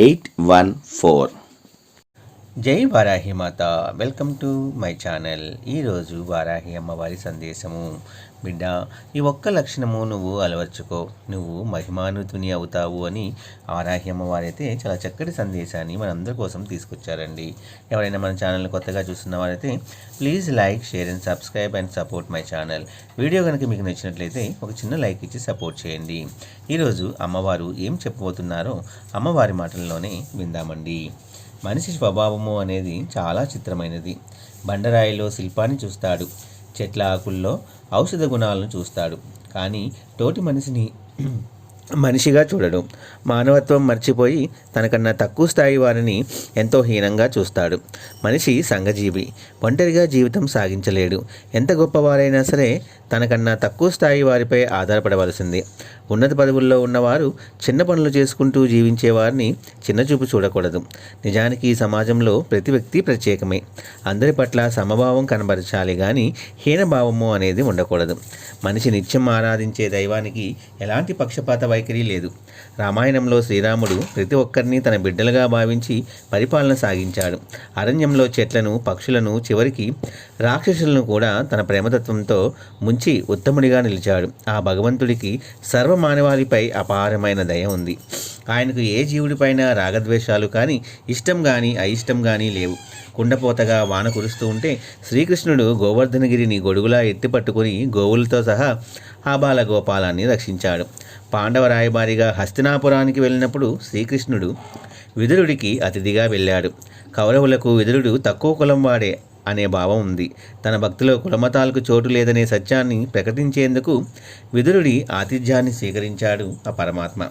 eight one four జై వారాహి మాత. Welcome to my channel. ఈరోజు వారాహి అమ్మవారి సందేశము. బిడ్డ ఈ ఒక్క లక్షణము నువ్వు అలవర్చుకో. నువ్వు మహిమానుతుని అవుతావు అని వారాహి అమ్మవారైతే అయితే చాలా చక్కటి సందేశాన్ని మనందరి కోసం తీసుకొచ్చారండి. ఎవరైనా మన ఛానల్ కొత్తగా చూస్తున్న వారైతే please like share and subscribe and support my channel. Video కనుక మీకు నచ్చినట్లయితే ఒక చిన్న లైక్ ఇచ్చి సపోర్ట్ చేయండి. ఈరోజు అమ్మవారు ఏం చెప్పబోతున్నారో అమ్మవారి మాటల్లోనే విందామండి. మనిషి స్వభావము అనేది చాలా చిత్రమైనది. బండరాయిలో శిల్పాన్ని చూస్తాడు. చెట్ల ఆకుల్లో ఔషధ గుణాలను చూస్తాడు. కానీ తోటి మనిషిని మనిషిగా చూడడు. మానవత్వం మర్చిపోయి తనకన్నా తక్కువ స్థాయి వారిని ఎంతో హీనంగా చూస్తాడు. మనిషి సంఘజీవి. ఒంటరిగా జీవితం సాగించలేడు. ఎంత గొప్పవారైనా సరే తనకన్నా తక్కువ స్థాయి వారిపై ఆధారపడవలసింది. ఉన్నత పదవుల్లో ఉన్నవారు చిన్న పనులు చేసుకుంటూ జీవించే వారిని చిన్నచూపు చూడకూడదు. నిజానికి ఈ సమాజంలో ప్రతి వ్యక్తి ప్రత్యేకమే. అందరి పట్ల సమభావం కనబరచాలి కానీ హీనభావము అనేది ఉండకూడదు. మనిషి నిత్యం ఆరాధించే దైవానికి ఎలాంటి పక్షపాత వైఖరి లేదు. రామాయణంలో శ్రీరాముడు ప్రతి ఒక్కరిని తన బిడ్డలుగా భావించి పరిపాలన సాగించాడు. అరణ్యంలో చెట్లను పక్షులను చివరికి రాక్షసులను కూడా తన ప్రేమతత్వంతో ముంచి ఉత్తముడిగా నిలిచాడు. ఆ భగవంతుడికి సర్వమానవాళిపై అపారమైన దయ ఉంది. ఆయనకు ఏ జీవుడిపైన రాగద్వేషాలు కానీ ఇష్టం కానీ అయిష్టం కానీ లేవు. కుండపోతగా వాన కురుస్తూ ఉంటే శ్రీకృష్ణుడు గోవర్ధనగిరిని గొడుగులా ఎత్తిపట్టుకుని గోవులతో సహా ఆబాల గోపాలాన్ని రక్షించాడు. పాండవ రాయబారిగా హస్తినాపురానికి వెళ్ళినప్పుడు శ్రీకృష్ణుడు విదురుడికి అతిథిగా వెళ్ళాడు. కౌరవులకు విదురుడు తక్కువ కులం వాడే అనే భావం ఉంది. తన భక్తిలో కులమతాలకు చోటు లేదనే సత్యాన్ని ప్రకటించేందుకు విదురుడి ఆతిథ్యాన్ని స్వీకరించాడు ఆ పరమాత్మ.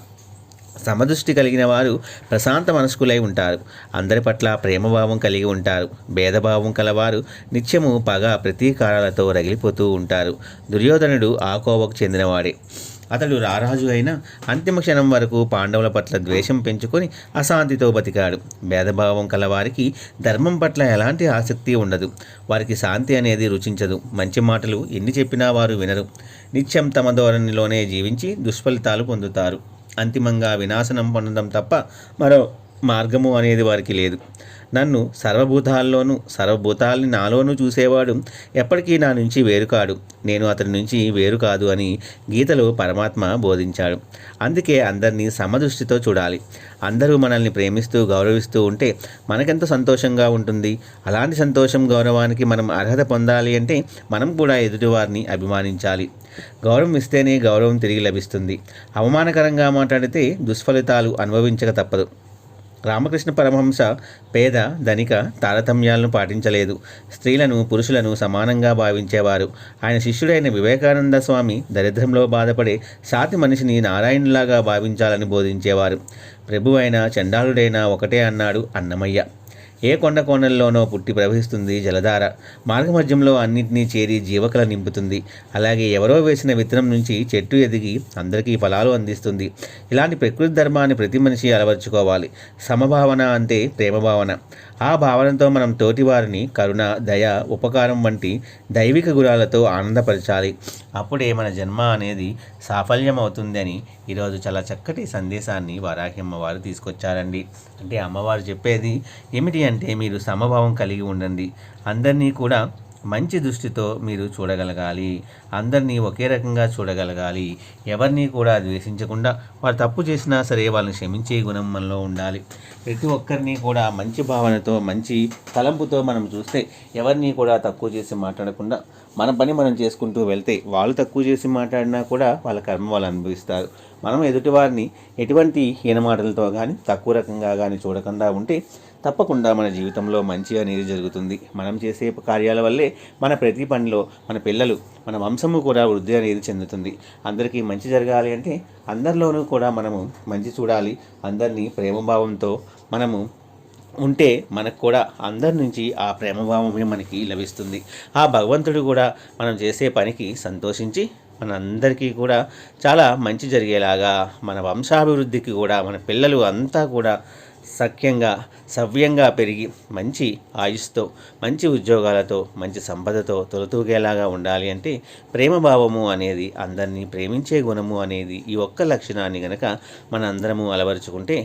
సమదృష్టి కలిగిన వారు ప్రశాంత మనస్కులై ఉంటారు. అందరి పట్ల ప్రేమభావం కలిగి ఉంటారు. భేదభావం కలవారు నిత్యము పగ ప్రతీకారాలతో రగిలిపోతూ ఉంటారు. దుర్యోధనుడు ఆ కోవకు చెందినవాడే. అతడు రారాజు అయిన అంతిమ క్షణం వరకు పాండవుల పట్ల ద్వేషం పెంచుకొని అశాంతితో బతికాడు. భేదభావం కలవారికి ధర్మం పట్ల ఎలాంటి ఆసక్తి ఉండదు. వారికి శాంతి అనేది రుచించదు. మంచి మాటలు ఎన్ని చెప్పినా వారు వినరు. నిత్యం తమ ధోరణిలోనే జీవించి దుష్ఫలితాలు పొందుతారు. అంతిమంగా వినాశనం పొందడం తప్ప మరో మార్గము అనేది వారికి లేదు. నన్ను సర్వభూతాల్లోనూ సర్వభూతాల్ని నాలోనూ చూసేవాడు ఎప్పటికీ నా నుంచి వేరు కాడు. నేను అతని నుంచి వేరు కాదు అని గీతలో పరమాత్మ బోధించాడు. అందుకే అందరినీ సమదృష్టితో చూడాలి. అందరూ మనల్ని ప్రేమిస్తూ గౌరవిస్తూ ఉంటే మనకెంత సంతోషంగా ఉంటుంది? అలాంటి సంతోషం గౌరవానికి మనం అర్హత పొందాలి అంటే మనం కూడా ఎదుటివారిని అభిమానించాలి. గౌరవం ఇస్తేనే గౌరవం తిరిగి లభిస్తుంది. అవమానకరంగా మాట్లాడితే దుష్ఫలితాలు అనుభవించక తప్పదు. రామకృష్ణ పరమహంస పేద ధనిక తారతమ్యాలను పాటించలేదు. స్త్రీలను పురుషులను సమానంగా భావించేవారు. ఆయన శిష్యుడైన వివేకానంద స్వామి దరిద్రంలో బాధపడే సాతి మనిషిని నారాయణులాగా భావించాలని బోధించేవారు. ప్రభువైన చండాలుడైనా ఒకటే అన్నాడు అన్నమయ్య. ఏ కొండ కోణంలోనో పుట్టి ప్రవహిస్తుంది జలధార. మార్గమధ్యంలో అన్నింటినీ చేరి జీవకల నింపుతుంది. అలాగే ఎవరో వేసిన విత్తనం నుంచి చెట్టు ఎదిగి అందరికీ ఫలాలు అందిస్తుంది. ఇలాంటి ప్రకృతి ధర్మాన్ని ప్రతి మనిషి అలవర్చుకోవాలి. సమభావన అంటే ప్రేమభావన. ఆ భావనతో మనం తోటివారిని కరుణ దయ ఉపకారం వంటి దైవిక గుణాలతో ఆనందపరచాలి. అప్పుడే మన జన్మ అనేది సాఫల్యం అవుతుందని ఈరోజు చాలా చక్కటి సందేశాన్ని వారాహి అమ్మవారు తీసుకొచ్చారండి. అంటే అమ్మవారు చెప్పేది ఏమిటి అంటే మీరు సమభావం కలిగి ఉండండి. అందరినీ కూడా మంచి దృష్టితో మీరు చూడగలగాలి. అందరినీ ఒకే రకంగా చూడగలగాలి. ఎవరిని కూడా ద్వేషించకుండా వారు తప్పు చేసినా సరే వాళ్ళని క్షమించే గుణం మనలో ఉండాలి. ప్రతి ఒక్కరిని కూడా మంచి భావనతో మంచి తలంపుతో మనం చూస్తే ఎవరిని కూడా తక్కువ చేసి మాట్లాడకుండా మన పని మనం చేసుకుంటూ వెళ్తే వాళ్ళు తక్కువ చేసి మాట్లాడినా కూడా వాళ్ళ కర్మ వాళ్ళు అనుభవిస్తారు. మనం ఎదుటివారిని ఎటువంటి హీనమాటలతో కానీ తక్కువ రకంగా కానీ చూడకుండా ఉంటే తప్పకుండా మన జీవితంలో మంచి అనేది జరుగుతుంది. మనం చేసే కార్యాల వల్లే మన ప్రతి పనిలో మన పిల్లలు మన వంశము కూడా వృద్ధి అనేది చెందుతుంది. అందరికీ మంచి జరగాలి అంటే అందరిలోనూ కూడా మనము మంచి చూడాలి. అందరినీ ప్రేమభావంతో మనము ఉంటే మనకు కూడా అందరి నుంచి ఆ ప్రేమభావమే మనకి లభిస్తుంది. ఆ భగవంతుడు కూడా మనం చేసే పనికి సంతోషించి మనందరికీ కూడా చాలా మంచి జరిగేలాగా మన వంశాభివృద్ధికి కూడా మన పిల్లలు అంతా కూడా సఖ్యంగా సవ్యంగా పెరిగి మంచి ఆయుస్తో మంచి ఉద్యోగాలతో మంచి సంపదతో తొలతూగేలాగా ఉండాలి అంటే ప్రేమభావము అనేది అందరినీ ప్రేమించే గుణము అనేది ఈ ఒక్క లక్షణాన్ని గనక మన అందరము అలవరుచుకుంటే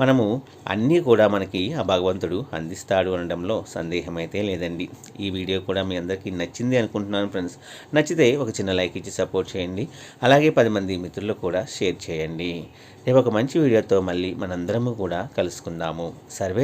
మనము అన్నీ కూడా మనకి ఆ భగవంతుడు అందిస్తాడు అనడంలో సందేహం అయితే లేదండి. ఈ వీడియో కూడా మీ అందరికీ నచ్చింది అనుకుంటున్నాను ఫ్రెండ్స్. నచ్చితే ఒక చిన్న లైక్ ఇచ్చి సపోర్ట్ చేయండి. అలాగే పది మంది మిత్రులకు కూడా షేర్ చేయండి. రేపు ఒక మంచి వీడియోతో మళ్ళీ మనందరము కూడా కలుసుకుందాము. సర్వే